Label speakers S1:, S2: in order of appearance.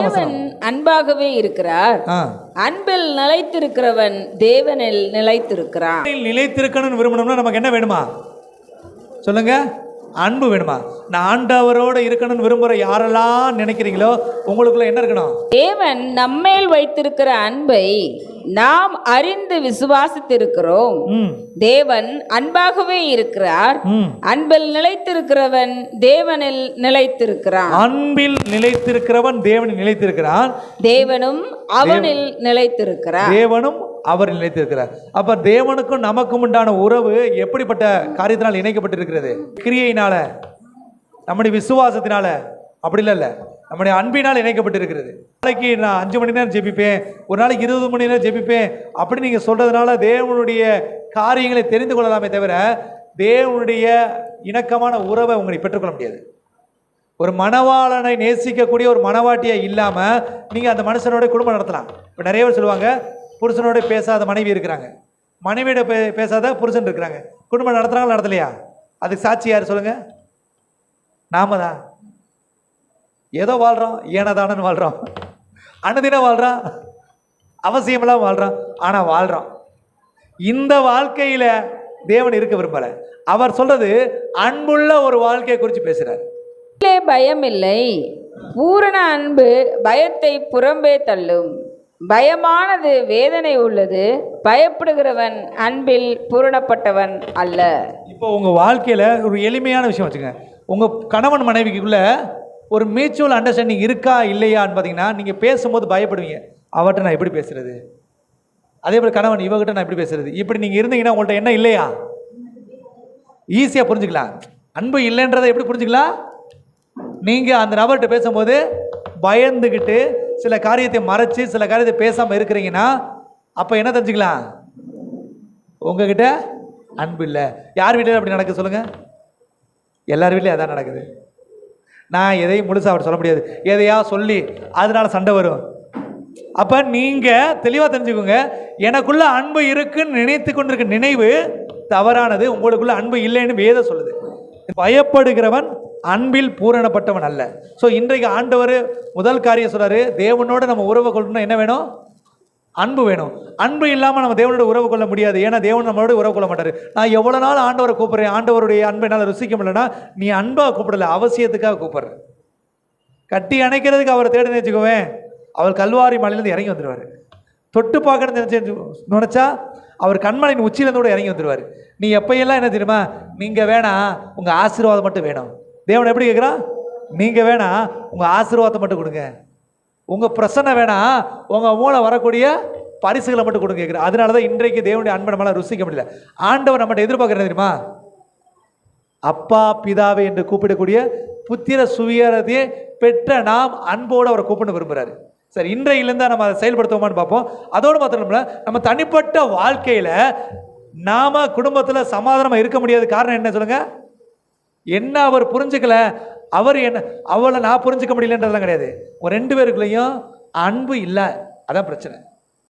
S1: தேவன் அன்பாகவே இருக்கிறார். அன்பில் நிலைத்திருக்கிறவன் தேவனில் நிலைத்திருக்கிறான்.
S2: நிலைத்திருக்கணும்னு விரும்பணும்னா நமக்கு என்ன வேணுமா? சொல்லுங்க. அன்பு வேணுமா? நான் ஆண்டவரோட இருக்கணும்னு விரும்புகிற யாரெல்லாம் நினைக்கிறீங்களோ உங்களுக்குள்ள என்ன இருக்கணும்?
S1: தேவன் நம்மேல் வைத்திருக்கிற அன்பை நாம் அறிந்து விசுவாசித்திருக்கிறோம்.
S2: ம்.
S1: தேவன் அன்பாகவே இருக்கிறார். அன்பில் நிலைத்திருக்கிறவன் தேவனில் நிலைத்திருக்கிறான்.
S2: அன்பில் நிலைத்திருக்கிறவன் தேவனில் நிலைத்திருக்கிறான்.
S1: தேவனும் அவனில் நிலைத்திருக்கிறார்.
S2: தேவனும் அவர் நிலைத்திருக்கிறார். அப்ப தேவனுக்கும் நமக்கும் உண்டான உறவு எப்படிப்பட்ட காரியத்தினால் இணைக்கப்பட்டிருக்கிறது? கிரியையினால நம்முடைய விசுவாசத்தினால. அப்படி இல்ல. நம்முடைய அன்பினால் இணைக்கப்பட்டிருக்கிறது. நாளைக்கு நான் அஞ்சு மணி நேரம் ஜெபிப்பேன். ஒரு நாளைக்கு இருபது மணி நேரம் ஜெபிப்பேன். அப்படி நீங்க சொல்றதுனால தேவனுடைய காரியங்களை தெரிந்து கொள்ளலாமே தவிர தேவனுடைய இணக்கமான உறவை உங்களை பெற்றுக்கொள்ள முடியாது. ஒரு மணவாளனை நேசிக்கக்கூடிய ஒரு மணவாட்டியா இல்லாமல் நீங்கள் அந்த மனுஷனோட குடும்பம் நடத்தலாம். இப்போ நிறைய பேர் சொல்லுவாங்க புருஷனோட பேசாத மனைவி இருக்கிறாங்க. மனைவியோட பே பேசாத புருஷன் இருக்கிறாங்க. குடும்பம் நடத்துகிறாங்களா நடத்தலையா? அதுக்கு சாட்சி யார் சொல்லுங்கள் நாம தான் ஏதோ வாழ்கிறோம் ஏனதானன்னு வாழ்கிறோம் அனுதினம் வாழ்கிறான் அவசியமெல்லாம் வாழ்கிறான் ஆனால் வாழ்கிறோம் இந்த வாழ்க்கையில் தேவன் இருக்க விரும்பலை. அவர் சொல்றது அன்புள்ள ஒரு வாழ்க்கையை குறித்து பேசுகிறார்
S1: பயம் பயமில்லை. பூரண அன்பு பயத்தை புறம்பே தள்ளும். பயமானது வேதனை உள்ளது பயப்படுகிறவன் அன்பில் பூரணப்பட்டவன் அல்ல.
S2: இப்போ உங்கள் வாழ்க்கையில் ஒரு எளிமையான விஷயம் வச்சுங்க உங்கள் கணவன் மனைவிக்குள்ள ஒரு மியூச்சுவல் அண்டர்ஸ்டாண்டிங் இருக்கா இல்லையான்னு பார்த்தீங்கன்னா நீங்கள் பேசும்போது பயப்படுவீங்க. அவர்கிட்ட நான் எப்படி பேசுறது? அதே போல் கணவன் இவகிட்ட நான் எப்படி பேசுறது? இப்படி நீங்கள் இருந்தீங்கன்னா உங்கள்கிட்ட என்ன இல்லையா? ஈஸியாக புரிஞ்சுக்கலாம். அன்பு இல்லைன்றதை எப்படி புரிஞ்சுக்கலாம்? நீங்கள் அந்த நபர்கிட்ட பேசும்போது பயந்துக்கிட்டு சில காரியத்தை மறைச்சு சில காரியத்தை பேசாமல் இருக்கிறீங்கன்னா அப்போ என்ன தெரிஞ்சுக்கலாம்? உங்ககிட்ட அன்பு இல்லை. யார் வீட்டில் அப்படி நடக்குது சொல்லுங்கள் எல்லார் வீட்லையும் அதான் நடக்குது. நான் எதையும் முழுசாக அவர் சொல்ல முடியாது. எதையா சொல்லி அதனால சண்டை வரும். அப்போ நீங்கள் தெளிவாக தெரிஞ்சுக்கோங்க. எனக்குள்ள அன்பு இருக்குன்னு நினைத்து கொண்டிருக்க நினைவு தவறானது. உங்களுக்குள்ள அன்பு இல்லைன்னு வேத சொல்லுது. பயப்படுகிறவன் அன்பில் பூரணப்பட்டவன் அல்ல. ஸோ இன்றைக்கு ஆண்டவர் முதல் காரியம் சொல்கிறாரு தேவனோட நம்ம உறவு கொள்ளணும்னா என்ன வேணும்? அன்பு வேணும். அன்பு இல்லாமல் நம்ம தேவனோட உறவு கொள்ள முடியாது. ஏன்னா தேவன் நம்மளோட உறவு கொள்ள மாட்டார். நான் எவ்வளோ நாள் ஆண்டவரை கூப்பிட்றேன் ஆண்டவருடைய அன்பை என்னால் ருசிக்க முடியலன்னா நீ அன்பாக கூப்பிடல அவசியத்துக்காக கூப்பிட்ற. கட்டி அணைக்கிறதுக்கு அவரை தேடி நினச்சிக்குவேன் அவர் கல்வாரி மலையிலேருந்து இறங்கி வந்துடுவார் தொட்டு பார்க்கணும்னு நினச்சி நினச்சா அவர் கண்மலையின் உச்சியிலேருந்து கூட இறங்கி வந்துடுவார் நீ எப்பையெல்லாம் என்ன தெரியுமா? நீங்கள் வேணாம் உங்கள் ஆசீர்வாதம் மட்டும் வேணும். தேவன் எப்படி கேட்குறான் நீங்கள் வேணா உங்கள் ஆசீர்வாதத்தை மட்டும் கொடுங்க. உங்கள் பிரச்சனை வேணாம் உங்கள் மூளை வரக்கூடிய பரிசுகளை மட்டும் கொடுங்க கேட்குறேன் அதனால தான் இன்றைக்கு தேவனுடைய அன்பை நம்மளால் ருசிக்க முடியல. ஆண்டவர் நம்மகிட்ட எதிர்பார்க்குறது தெரியுமா? அப்பா பிதாவை என்று கூப்பிடக்கூடிய புத்திர சுவியரதையே பெற்ற நாம் அன்போடு அவரை கூப்பிட விரும்புகிறாரு சரி இன்றையிலேருந்து நம்ம அதை செயல்படுத்துவோமான்னு பார்ப்போம். அதோடு மாத்திரம் நம்ம தனிப்பட்ட வாழ்க்கையில் நாம் குடும்பத்தில் சமாதானமாக இருக்க முடியாது காரணம் என்ன சொல்லுங்கள் என்ன அவர் புரிஞ்சுக்கல? அவர் என்ன அவளை நான் புரிஞ்சுக்க முடியலன்றதெல்லாம் கிடையாது. ஒரு ரெண்டு பேருக்குள்ளேயும் அன்பு இல்லை. அதான் பிரச்சனை.